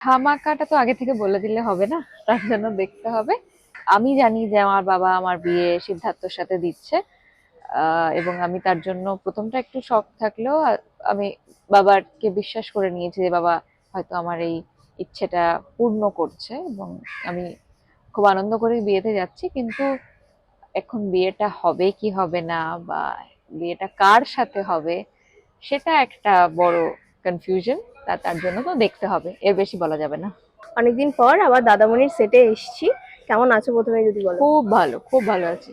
ধামাকাটা তো আগে থেকে বলে দিলে হবে না, তার জন্য দেখতে হবে। আমি জানি যে আমার বাবা আমার বিয়ে সিদ্ধার্থর সাথে দিচ্ছে এবং আমি তার জন্য প্রথমটা একটু শখ থাকলেও আমি বাবাকে বিশ্বাস করে নিয়েছি যে বাবা হয়তো আমার এই ইচ্ছেটা পূর্ণ করছে এবং আমি খুব আনন্দ করে বিয়েতে যাচ্ছি, কিন্তু এখন বিয়েটা হবে কি হবে না বা বিয়েটা কার সাথে হবে, সেটা একটা বড় কনফিউশন তা তার জন্য তো দেখতে হবে। এর বেশি বলা যাবে না। অনেকদিন পর আবার দাদামণির সেটে এসেছি। কেমন আছো প্রথমে যদি বলো? খুব ভালো খুব ভালো আছি।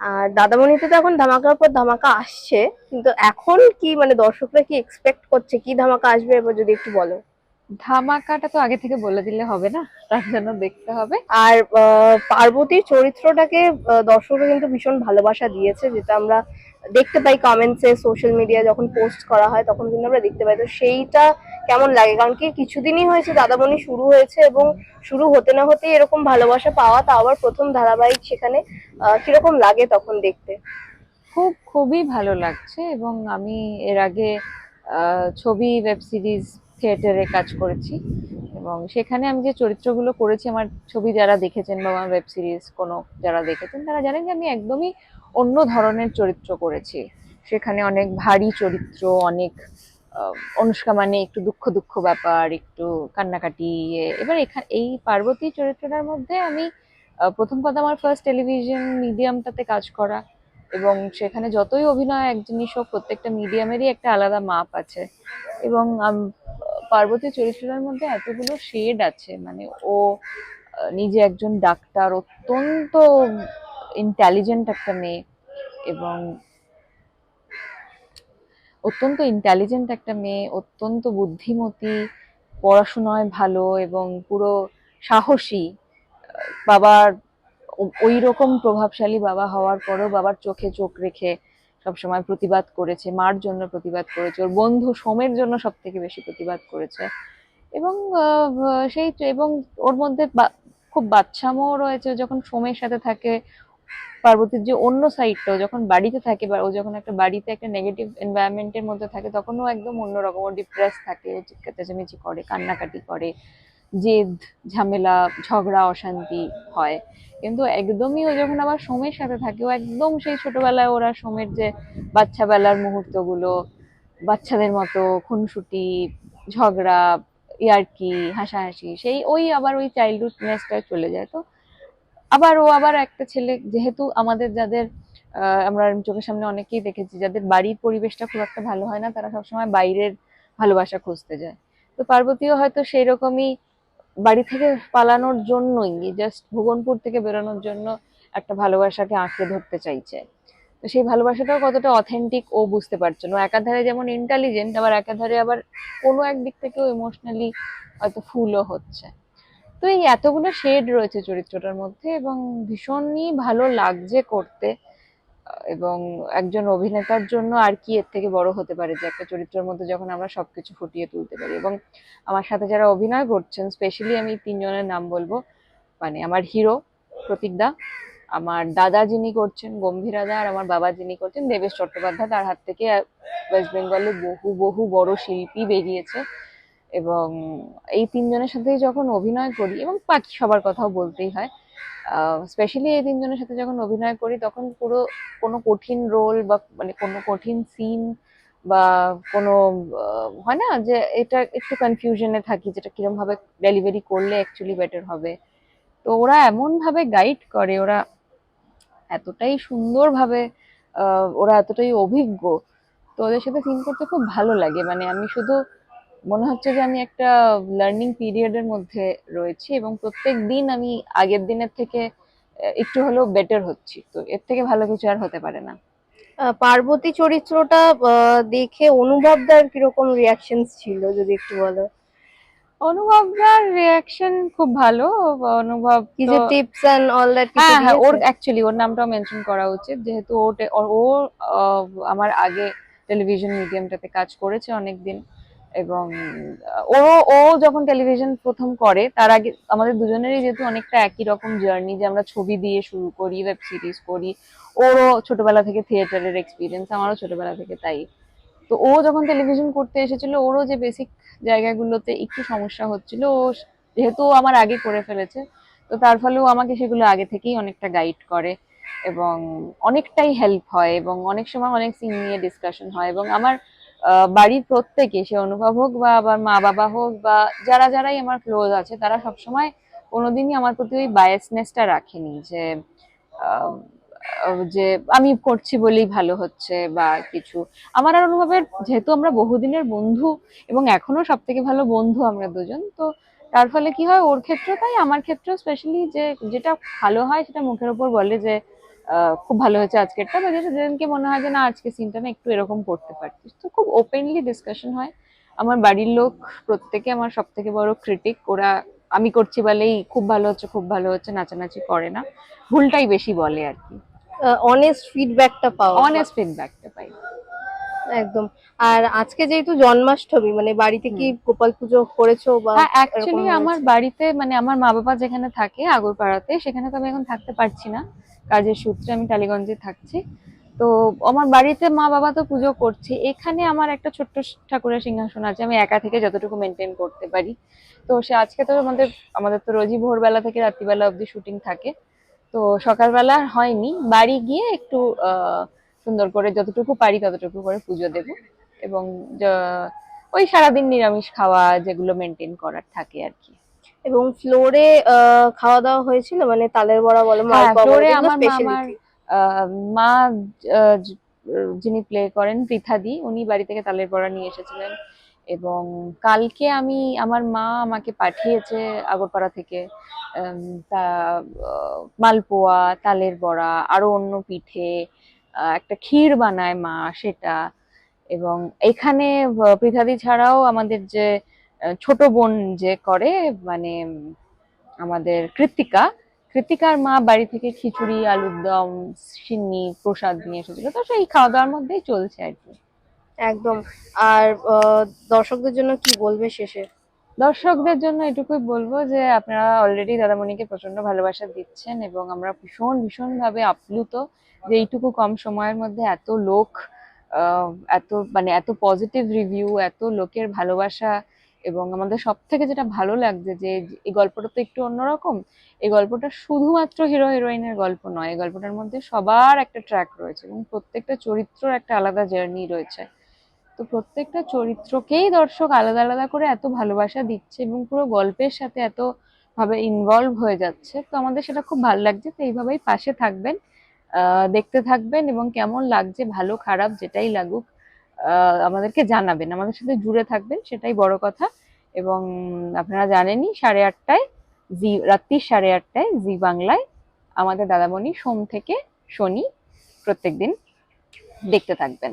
আর দাদামণিতে তো এখন ধামাকার পর ধামাকা আসছে। কিন্তু এখন কি মানে দর্শকরা কি এক্সপেক্ট করছে? কি ধামাকা আসবে? এবার যদি একটু বলো। ধামাকাটা তো আগে থেকে বলে দিলে হবে না তার জন্য দেখতে হবে। আর পার্বতীর চরিত্রটাকে দর্শকরা কিন্তু ভীষণ ভালোবাসা দিয়েছে যেটা আমরা দেখতে পাই কমেন্টসে সোশ্যাল মিডিয়া যখন পোস্ট করা হয় তখন কিন্তু আমরা দেখতে পাই। তো সেইটা কেমন লাগে? কারণ কি কিছুদিনই হয়েছে দাদামণি শুরু হয়েছে এবং শুরু হতে না হতেই এরকম ভালোবাসা পাওয়া তা আবার প্রথম ধারাবাহিক সেখানে কীরকম লাগে তখন দেখতে? খুব খুবই ভালো লাগছে এবং আমি এর আগে ছবি ওয়েব সিরিজ থিয়েটারে কাজ করেছি। এবং সেখানে আমি যে চরিত্রগুলো করেছি, আমার ছবি যারা দেখেছেন বা আমার ওয়েব সিরিজ কোনো যারা দেখেছেন, তারা জানেন যে আমি একদমই অন্য ধরনের চরিত্র করেছি। সেখানে অনেক ভারী চরিত্র, অনেক অনুষ্কা মানে একটু দুঃখ দুঃখ ব্যাপার, একটু কান্নাকাটি ইয়ে। এবার এখানে এই পার্বতী চরিত্রটার মধ্যে আমি প্রথম কথা আমার ফার্স্ট টেলিভিশন মিডিয়ামটাতে কাজ করা। এবং সেখানে যতই অভিনয় এক জিনিস হোক, প্রত্যেকটা মিডিয়ামেরই একটা আলাদা মাপ আছে। এবং পার্বতী চরিত্রটার মধ্যে এতগুলো শেড আছে মানে ও নিজে একজন ডাক্তার অত্যন্ত ইন্টেলিজেন্ট একটা মেয়ে এবং অত্যন্ত ইন্টেলিজেন্ট একটা মেয়ে, অত্যন্ত বুদ্ধিমতী, পড়াশোনায় ভালো এবং পুরো সাহসী। বাবার ওই রকম প্রভাবশালী বাবা হওয়ার পরেও বাবার চোখে চোখ রেখে সবসময় প্রতিবাদ করেছে, মার জন্য প্রতিবাদ করেছে, ওর বন্ধু সোমের জন্য সব থেকে বেশি প্রতিবাদ করেছে। এবং সেই এবং ওর মধ্যে খুব বাচ্চামো রয়েছে, যখন সোমের সাথে থাকে, পার্বতীর যে অন্য সাইডটাও যখন বাড়িতে থাকে বা ও যখন একটা বাড়িতে একটা নেগেটিভ এনভায়রনমেন্টের মধ্যে থাকে তখন ও একদম অন্যরকম, ও ডিপ্রেস থাকে চেঁচামেচি করে, কান্নাকাটি করে। জেদ, ঝামেলা, ঝগড়া, অশান্তি হয়। কিন্তু একদমই ও যখন আবার সোমের সাথে থাকে, ও একদম সেই ছোটবেলায় ওরা সোমের যে বাচ্চা বেলার মুহূর্তগুলো, বাচ্চাদের মতো খুনসুটি, ঝগড়া, ইয়ার্কি, হাসাহাসি, সেই ওই আবার ওই চাইল্ডহুডনেসটায় চলে যায়। তো আবার ও আবার একটা ছেলে, যেহেতু আমাদের যাদের আমরা চোখের সামনে অনেকেই দেখেছি, যাদের বাড়ির পরিবেশটা খুব একটা ভালো হয় না, তারা সবসময় বাইরের ভালোবাসা খুঁজতে যায়। তো পার্বতীও হয়তো সেই রকমই বাড়ি থেকে পালানোর জন্যই জাস্ট ভুবনপুর থেকে বেরোনোর জন্য একটা ভালোবাসাকে আঁকড়ে ধরতে চাইছে। তো সেই ভালোবাসাটাও কতটা অথেন্টিক ও বুঝতে পারছে না। একাধারে যেমন ইন্টেলিজেন্ট আবার একাধারে আবার কোনো একদিক থেকেও ইমোশনালি হয়তো ফুলও হচ্ছে। তো এই এতগুলো শেড রয়েছে চরিত্রটার মধ্যে এবং ভীষণই ভালো লাগছে করতে। এবং একজন অভিনেতার জন্য আর কি এর থেকে বড় হতে পারে যে একটা চরিত্রের মধ্যে যখন আমরা সবকিছু ফুটিয়ে তুলতে পারি। এবং আমার সাথে যারা অভিনয় করছেন স্পেশালি আমি তিনজনের নাম বলব। মানে আমার হিরো প্রতীকদা আমার দাদা যিনি করছেন গম্ভীরাদা আর আমার বাবা যিনি করছেন, দেবেশ চট্টোপাধ্যায়, তার হাত থেকে ওয়েস্ট বেঙ্গলে বহু বহু বড় শিল্পী বেরিয়েছে। এবং এই তিনজনের সাথে যখন অভিনয় করি, এবং বাকি সবার কথাও বলতেই হয় স্পেশালি এই তিনজনের সাথে যখন অভিনয় করি, তখন পুরো কোনো কঠিন রোল বা মানে কোনো কঠিন সিন বা কোনো হয় না যে এটা একটু কনফিউশনে থাকি, যেটা কিরম ভাবে ডেলিভারি করলে অ্যাকচুয়ালি বেটার হবে। তো ওরা এমন ভাবে গাইড করে, ওরা এতটাই সুন্দরভাবে ওরা এতটাই অভিজ্ঞ। তো ওদের সাথে সিন করতে খুব ভালো লাগে। মানে আমি শুধু মনে হচ্ছে যে আমি একটা লার্নিং পিরিয়ডের মধ্যে রয়েছি এবং প্রত্যেক দিন আমি আগের দিনের থেকে একটু হলেও বেটার হচ্ছি। তো এর থেকে ভালো কিছু আর হতে পারে না। পার্বতী চরিত্রটা দেখে অনুভবদার কীরকম রিয়াকশন ছিল যদি একটু বলো? অনুভবদার রিয়াকশন খুব ভালো। অনুভব কি যে টিপস এন্ড অল দ্যাট হ্যাঁ হ্যাঁ ওর অ্যাকচুয়ালি ওর নামটাও মেনশন করা উচিত। যেহেতু ও ও আমার আগে টেলিভিশন মিডিয়ামটাতে কাজ করেছে অনেকদিন। এবং ও ও যখন টেলিভিশন প্রথম করে, তার আগে আমাদের দুজনেরই যেহেতু অনেকটা একই রকম জার্নি যে আমরা ছবি দিয়ে শুরু করি ওয়েব সিরিজ করি, ওরও ছোটবেলা থেকে থিয়েটারের এক্সপিরিয়েন্স আমারও ছোটবেলা থেকে তাই। তো ও যখন টেলিভিশন করতে এসেছিল, ওরও যে বেসিক জায়গাগুলোতে একটু সমস্যা হচ্ছিল, ও যেহেতু আমার আগে করে ফেলেছে, তো তার ফলেও আমাকে সেগুলো আগে থেকেই অনেকটা গাইড করে এবং অনেকটাই হেল্প হয় এবং অনেক সময় অনেক সিন নিয়ে ডিসকাশন হয় এবং আমার বাড়ির প্রত্যেকে, সে অনুভব হোক বা আবার মা বাবা হোক বা যারা যারাই আমার ক্লোজ আছে, তারা সবসময় কোনোদিনই আমার প্রতি ওই বায়াসনেসটা রাখেনি যে যে আমি করছি বলেই ভালো হচ্ছে বা কিছু। আমার আর অনুভবের, যেহেতু আমরা বহুদিনের বন্ধু এবং এখনও সব থেকে ভালো বন্ধু আমরা দুজন, তো তার ফলে কি হয় ওর ক্ষেত্রে তাই, আমার ক্ষেত্রেও স্পেশালি যে, যেটা ভালো হয় সেটা মুখের ওপর বলে যে খুব ভালো হয়েছে আজকেরটা। বা যেদিনকে মনে হয় যে না আজকে সিনটা না একটু এরকম করতে পারতিস। তো খুব ওপেনলি ডিসকাশন হয়। আমার বাড়ির লোক প্রত্যেকে আমার সব থেকে বড় ক্রিটিক ওরা আমি করছি বলেই খুব ভালো হচ্ছে খুব ভালো হচ্ছে নাচানাচি করে না। ভুলটাই বেশি বলে আর কি। অনেস্ট ফিডব্যাকটা পাও অনেস্ট ফিডব্যাকটা পাই। একদম। আর আজকে যেহেতু জন্মাষ্টমী মানে বাড়িতে কি গোপাল পুজো করেছ বা অ্যাকচুয়ালি আমার বাড়িতে মানে আমার মা বাবা যেখানে থাকে আগরপাড়াতে সেখানে তো আমি এখন থাকতে পারছি না। কাজের সূত্রে আমি টালিগঞ্জে থাকছি। তো আমার বাড়িতে মা বাবা তো পুজো করছে। এখানে আমার একটা ছোট্ট ঠাকুরের সিংহাসন আছে। আমি একা থেকে যতটুকু মেনটেন করতে পারি। তো সে আজকে তো আমাদের আমাদের তো রোজই ভোরবেলা থেকে রাত্রিবেলা অবধি শুটিং থাকে। তো সকালবেলা হয়নি। বাড়ি গিয়ে একটু সুন্দর করে যতটুকু পারি ততটুকু করে পুজো দেব। এবং ওই সারাদিন নিরামিষ খাওয়া যেগুলো মেনটেন করার থাকে আর কি। এবং ফ্লোরে খাওয়া দাওয়া হয়েছিল? মানে তালের বড়া বলো হ্যাঁ ফ্লোরে আমার মামার মা যিনি প্লে করেন পৃথাদি উনি বাড়ি থেকে তালের বড়া নিয়ে এসেছিলেন। এবং কালকে আমি আমার মা আমাকে পাঠিয়েছে আগরপাড়া থেকে তা মালপোয়া তালের বড়া আরও অন্য পিঠে একটা ক্ষীর বানায় মা সেটা। এবং এখানে পৃথাদি ছাড়াও আমাদের যে ছোট বোন যে করে মানে আমাদের কৃত্তিকা। কৃত্তিকার মা বাড়ি থেকে খিচুড়ি আলুর দম সিন্নি প্রসাদ নিয়ে এসেছিল। তো সেই খাওয়া দাওয়ার মধ্যেই চলছে আর কি। একদম। আর দর্শকদের জন্য কি বলবে শেষে? দর্শকদের জন্য এটুকুই বলব যে আপনারা অলরেডি দাদামণিকে প্রচণ্ড ভালোবাসা দিচ্ছেন এবং আমরা ভীষণ ভীষণ ভাবে আপ্লুত যে এইটুকু কম সময়ের মধ্যে এত লোক এত মানে এত পজিটিভ রিভিউ এত লোকের ভালোবাসা এবং আমাদের সব থেকে যেটা ভালো লাগছে যে এই গল্পটা তো একটু অন্যরকম, এই গল্পটা শুধুমাত্র হিরো হিরোইনের গল্প নয়, এই গল্পটার মধ্যে সবার একটা ট্র্যাক রয়েছে এবং প্রত্যেকটা চরিত্রর একটা আলাদা জার্নি রয়েছে। তো প্রত্যেকটা চরিত্রকেই দর্শক আলাদা আলাদা করে এত ভালোবাসা দিচ্ছে এবং পুরো গল্পের সাথে এত ভাবে ইনভলভ হয়ে যাচ্ছে। তো আমাদের সেটা খুব ভালো লাগছে, তো এইভাবেই পাশে থাকবেন দেখতে থাকবেন এবং কেমন লাগছে ভালো খারাপ যেটাই লাগুক আমাদেরকে জানাবেন। আমাদের সাথে জুড়ে থাকবেন, সেটাই বড় কথা। এবং আপনারা জানেনই, সাড়ে আটটায় জি, রাত্রি সাড়ে আটটায় জি বাংলায় আমাদের দাদামণি সোম থেকে শনি প্রত্যেকদিন দেখতে থাকবেন।